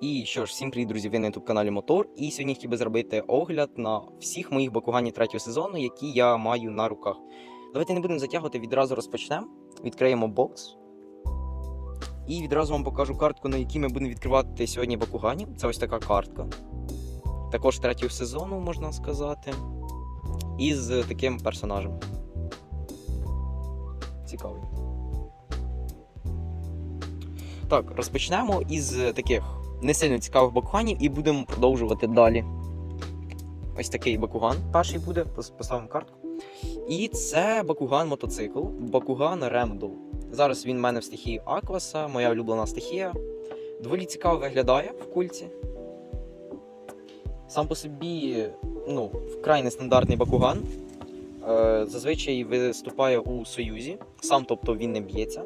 І що ж, всім привіт, друзі, ви на youtube каналі Мотор. І сьогодні хотів би зробити огляд на всіх моїх бакуганів третього сезону, які я маю на руках. Давайте не будемо затягувати, відразу розпочнемо. Відкриємо бокс. І відразу вам покажу картку, на якій ми будемо відкривати сьогодні бакуганів. Це ось така картка. Також третього сезону, можна сказати. Із таким персонажем. Цікавий. Так, розпочнемо із таких не сильно цікавих бакуганів і будемо продовжувати далі. Ось такий бакуган. Перший буде, поставимо картку. І це бакуган мотоцикл, бакуган Ремдл. Зараз він в мене в стихії Акваса, моя улюблена стихія. Доволі цікаво виглядає в кульці. Сам по собі, ну, вкрай нестандартний бакуган. Е, зазвичай виступає у Союзі, сам тобто він не б'ється.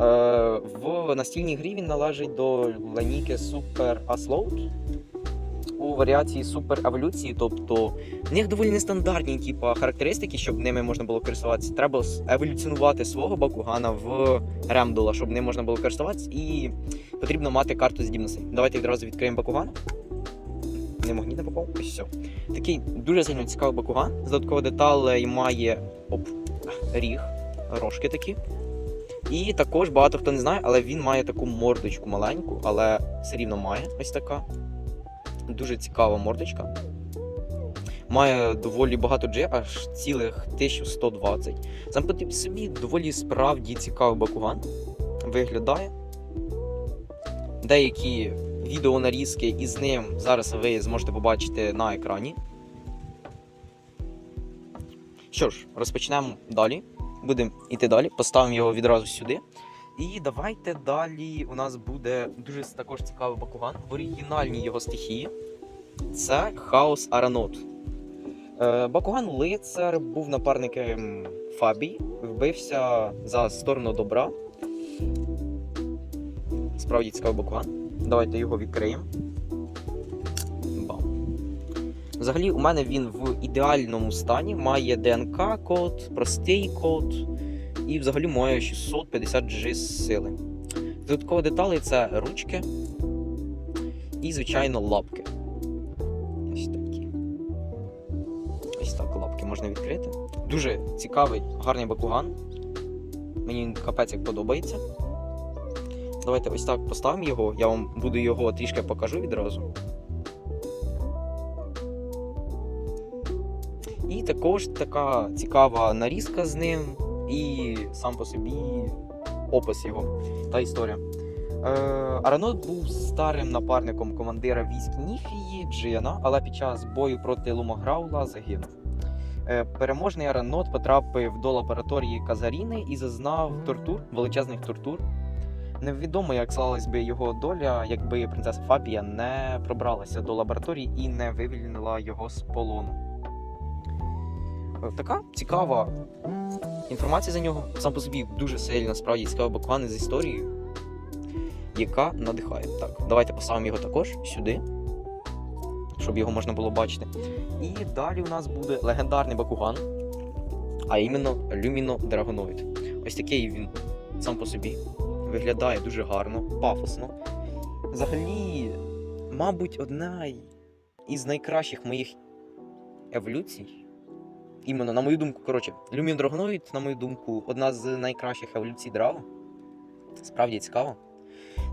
Е, в настільній грі він належить до ланійки Super Asload у варіації Super Еволюції, тобто в них доволі нестандартні типу, характеристики, щоб ними можна було користуватися. Треба еволюціонувати свого бакугана в ремдола, щоб ним можна було користуватися, і потрібно мати карту здібностей. Давайте відразу відкриємо бакуган. Не магніт не попав. Ось все. Такий дуже сильно цікавий бакуган. З додаткових деталей має оп, ріг, рожки такі. І також багато хто не знає, але він має таку мордочку маленьку, але все рівно має ось така. Дуже цікава мордочка. Має доволі багато G, аж цілих 1120. Сам по собі доволі справді цікавий бакуган. Виглядає. Деякі відеонарізки із ним зараз ви зможете побачити на екрані. Що ж, розпочнемо далі. Будемо йти далі, поставимо його відразу сюди. І давайте далі. У нас буде дуже також цікавий бакуган в оригінальній його стихії. Це Хаос Аранот. Е, Бакуган лицар був напарником Фабії, вбився за сторону добра. Справді цікавий бакуган. Давайте його відкриємо. Взагалі, у мене він в ідеальному стані. Має ДНК-код, простий код і взагалі має 650 G сили. Додаткові деталі це ручки і, звичайно, лапки. Ось такі. Ось так лапки можна відкрити. Дуже цікавий, гарний бакуган. Мені він капець як подобається. Давайте ось так поставимо його. Я вам буду його трішки покажу відразу. Також така цікава нарізка з ним, і сам по собі опис його та історія. Е, Аранот був старим напарником командира військ Ніфії Джина, але під час бою проти Лумаграула загинув. Е, переможний Аранот потрапив до лабораторії Казаріни і зазнав тортур, величезних тортур. Невідомо, як склалась би його доля, якби принцеса Фабія не пробралася до лабораторії і не вивільнила його з полону. Така цікава інформація за нього. Сам по собі дуже сильно справді цікавий бакуган з історією, яка надихає. Так, давайте поставимо його також сюди, щоб його можна було бачити. І далі у нас буде легендарний бакуган, а іменно Люміно Драгоноїд. Ось такий він сам по собі виглядає дуже гарно, пафосно. Взагалі, мабуть, одна із найкращих моїх еволюцій. Іменно, на мою думку, коротше, Люмін Драгоноїд, на мою думку, одна з найкращих еволюцій Драго. Справді цікаво.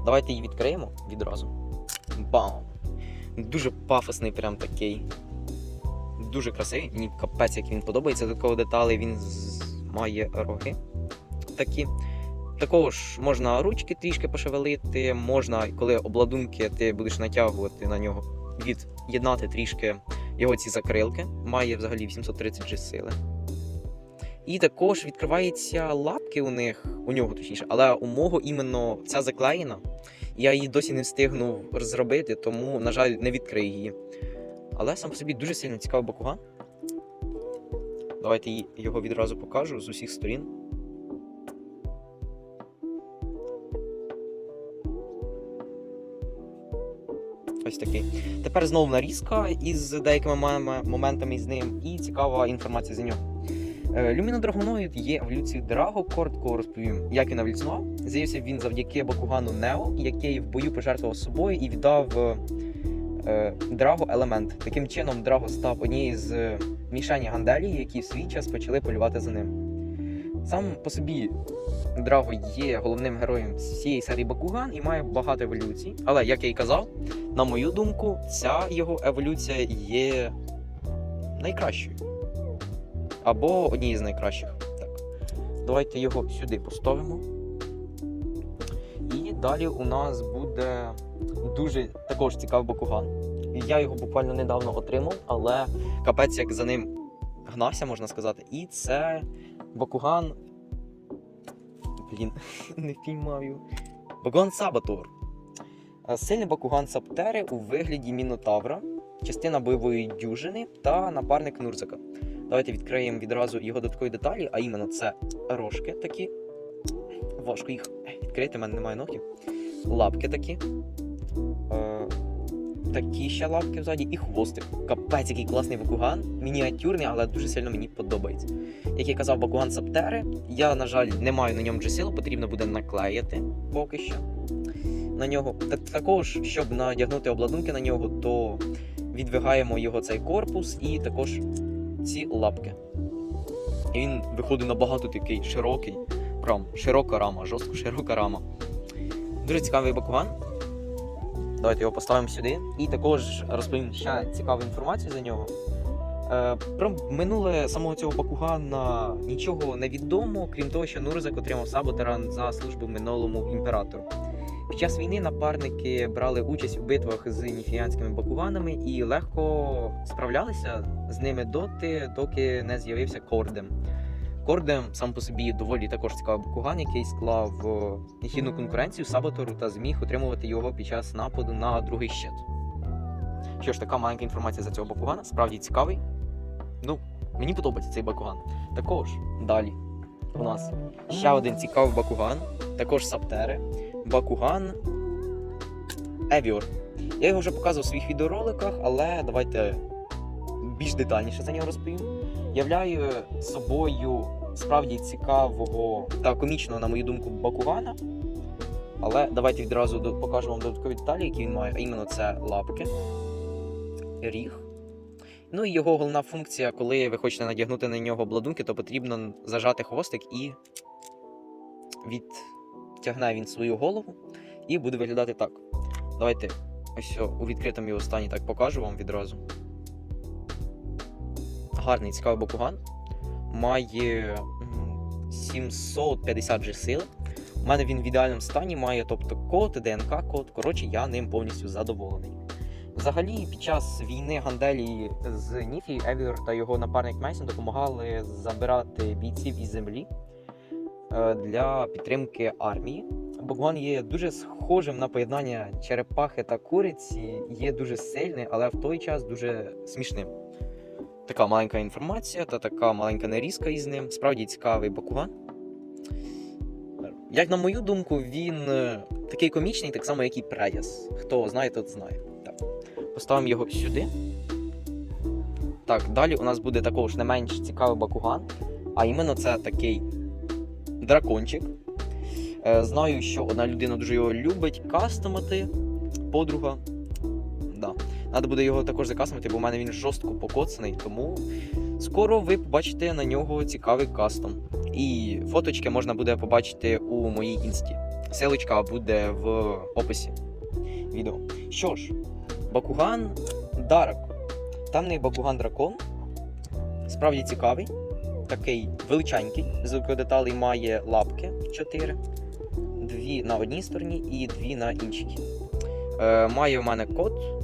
Давайте її відкриємо відразу. Бам! Дуже пафосний, прям такий. Дуже красивий. Мені капець, як він подобається. Такого деталей він має роги. Такі. Також можна ручки трішки пошевелити, можна, коли обладунки ти будеш натягувати на нього, від'єднати трішки його ці закрилки. Має взагалі 830 G сили. І також відкриваються лапки у них, у нього точніше, але у мого іменно ця заклеєна. Я її досі не встигнув зробити, тому, на жаль, не відкрию її. Але сам по собі дуже сильно цікавий бакуган. Давайте його відразу покажу з усіх сторін. Ось такий. Тепер знову нарізка із деякими моментами з ним і цікава інформація за нього. Е, Люмінодрагоноїд є еволюцією Драго. Коротко розповім, як він еволюціонував. З'явився він завдяки Бакугану Нео, який в бою пожертвував собою і віддав е, е, Драго елемент. Таким чином, Драго став однією з е, мішені Ганделі, які в свій час почали полювати за ним. Сам по собі Драго є головним героєм всієї серії Бакуган і має багато еволюцій. Але, як я й казав, на мою думку, ця його еволюція є найкращою. Або однією з найкращих. Так. Давайте його сюди поставимо. І далі у нас буде дуже також цікавий Бакуган. Я його буквально недавно отримав, але капець як за ним гнався, можна сказати. І це Бакуган. Блін, не впіймав. Бакуган Сабатор. Е, Сильний Бакуган Саптери у вигляді Мінотавра, частина бойової дюжини та напарник Нурзака. Давайте відкриємо відразу його додаткові деталі, а іменно це рожки такі. Важко їх відкрити, в мене немає ногтів. Лапки такі. Такі ще лапки взаді і хвостик. Капець, який класний Бакуган. Мініатюрний, але дуже сильно мені подобається. Як я казав, Бакуган Саптери. Я, на жаль, не маю на ньому джесилу, потрібно буде наклеїти поки що на нього. Та також, щоб надягнути обладунки на нього, то відвигаємо його цей корпус і також ці лапки. І він виходить набагато такий широкий. Прям широка рама, жорстко широка рама. Дуже цікавий бакуган. Давайте його поставимо сюди. І також розповім ще цікаву інформацію за нього. Е, про минуле самого цього Бакугана нічого не відомо, крім того, що Нурзак отримав саботера за службу минулому імператору. Під час війни напарники брали участь у битвах з ніфіянськими бакуганами і легко справлялися з ними доти, доки не з'явився Кордем. Кордем сам по собі доволі також цікавий бакуган, який склав гідну конкуренцію Саботору та зміг утримувати його під час нападу на другий щит. Що ж, така маленька інформація за цього бакугана, справді цікавий. Ну, мені подобається цей бакуган. Також далі у нас ще один цікавий бакуган, також саптери. Бакуган Евіор. Я його вже показував у своїх відеороликах, але давайте більш детальніше за нього розповім. Являє собою справді цікавого та комічного, на мою думку, Бакугана. Але давайте відразу покажу вам додаткові деталі, які він має. А іменно це лапки, ріг. Ну і його головна функція, коли ви хочете надягнути на нього обладунки, то потрібно зажати хвостик і відтягне він свою голову і буде виглядати так. Давайте ось у відкритому його стані так покажу вам відразу. Гарний цікавий бакуган. Має 750 же сили. У мене він в ідеальному стані має, тобто код, ДНК-код. Коротше, я ним повністю задоволений. Взагалі, під час війни Ганделі з Ніфі, Евір та його напарник Мейсон допомагали забирати бійців із землі е, для підтримки армії. Богван є дуже схожим на поєднання черепахи та куриці, є дуже сильний, але в той час дуже смішним. Така маленька інформація та така маленька нарізка із ним. Справді цікавий Бакуган. Як на мою думку, він е, такий комічний, так само, як і Преяс. Хто знає, тот знає. Так. Поставимо його сюди. Так, далі у нас буде також не менш цікавий Бакуган. А іменно це такий дракончик. Е, Знаю, що одна людина дуже його любить кастомити, подруга. Надо буде його також закастомити, бо в мене він жорстко покоцаний, тому скоро ви побачите на нього цікавий кастом. І фоточки можна буде побачити у моїй інсті. Силочка буде в описі відео. Що ж, Бакуган Дарак. Темний Бакуган Дракон. Справді цікавий. Такий величенький. З деталей має лапки 4. Дві на одній стороні і дві на іншій. Е, має в мене код.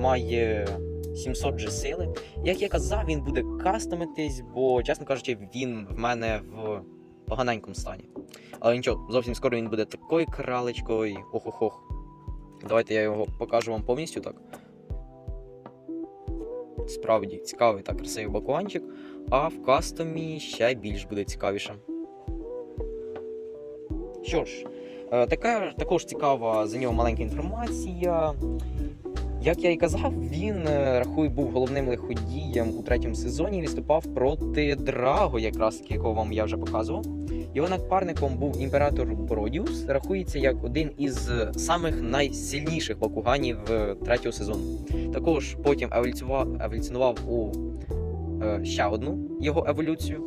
Має 700 же сили. Як я казав, він буде кастомитись, бо, чесно кажучи, він в мене в поганенькому стані. Але нічого, зовсім скоро він буде такою кралечкою. Ох-ох-ох. Давайте я його покажу вам повністю так. Справді цікавий та красивий бакуанчик, а в кастомі ще більш буде цікавіше. Що ж, е, така також цікава за нього маленька інформація. Як я і казав, він е, рахуй був головним лиходієм у третьому сезоні. Виступав проти Драго, якраз якого вам я вже показував. Його напарником був імператор Бородіус, рахується як один із самих найсильніших бакуганів е, третього сезону. Також потім еволюціював, еволюціонував у е, ще одну його еволюцію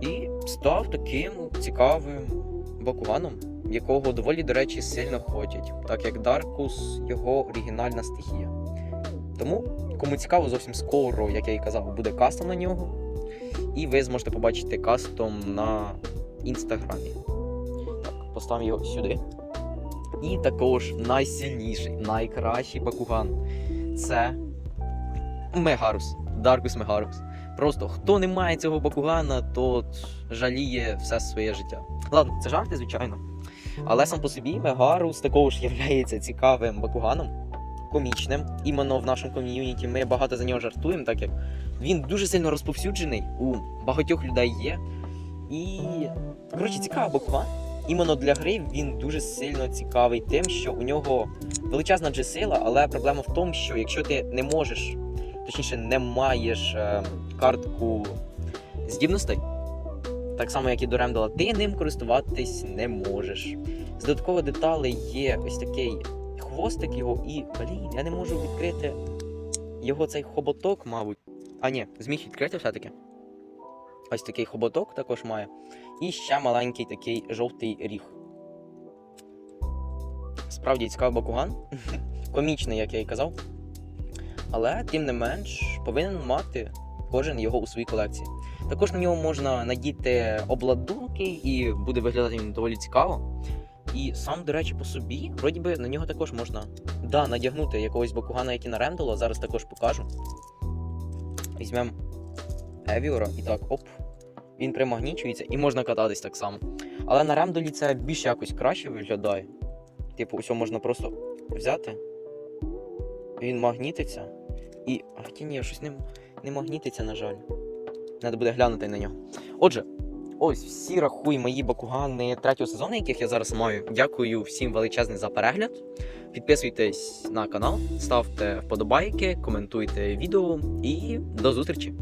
і став таким цікавим бакуганом, якого доволі, до речі, сильно хочуть, так як Даркус його оригінальна стихія. Тому, кому цікаво, зовсім скоро, як я і казав, буде кастом на нього. І ви зможете побачити кастом на інстаграмі. Так, поставимо його сюди. І також найсильніший, найкращий бакуган це Мегарус. Даркус Мегарус. Просто хто не має цього бакугана, то жаліє все своє життя. Ладно, це жарти, звичайно. Але сам по собі Мегарус також є цікавим бакуганом, комічним. Іменно в нашому ком'юніті ми багато за нього жартуємо, так як він дуже сильно розповсюджений, у багатьох людей є. І, коротше, цікавий бакуган. Іменно для гри він дуже сильно цікавий тим, що у нього величезна джесила, але проблема в тому, що якщо ти не можеш, точніше, не маєш е, картку здібностей, так само, як і до Ремдала, ти ним користуватись не можеш. З додаткових деталей є ось такий хвостик його, і блін, я не можу відкрити його цей хоботок, мабуть. А ні, зміг відкрити все-таки. Ось такий хоботок також має. І ще маленький такий жовтий ріг. Справді цікавий бакуган. Комічний, як я і казав. Але, тим не менш, повинен мати кожен його у своїй колекції. Також на нього можна надіти обладунки, і буде виглядати він доволі цікаво. І сам, до речі, по собі, вроді би, на нього також можна да, надягнути якогось бакугана, який на Рендола. Зараз також покажу. Візьмемо Евіора і так, оп. Він примагнічується і можна кататись так само. Але на ремдолі це більш якось краще виглядає. Типу, усе можна просто взяти. Він магнітиться. І. А ні, щось не, не магнітиться, на жаль. Треба буде глянути на нього. Отже, ось всі рахуй мої бакугани третього сезону, яких я зараз маю. Дякую всім величезне за перегляд. Підписуйтесь на канал, ставте вподобайки, коментуйте відео і до зустрічі!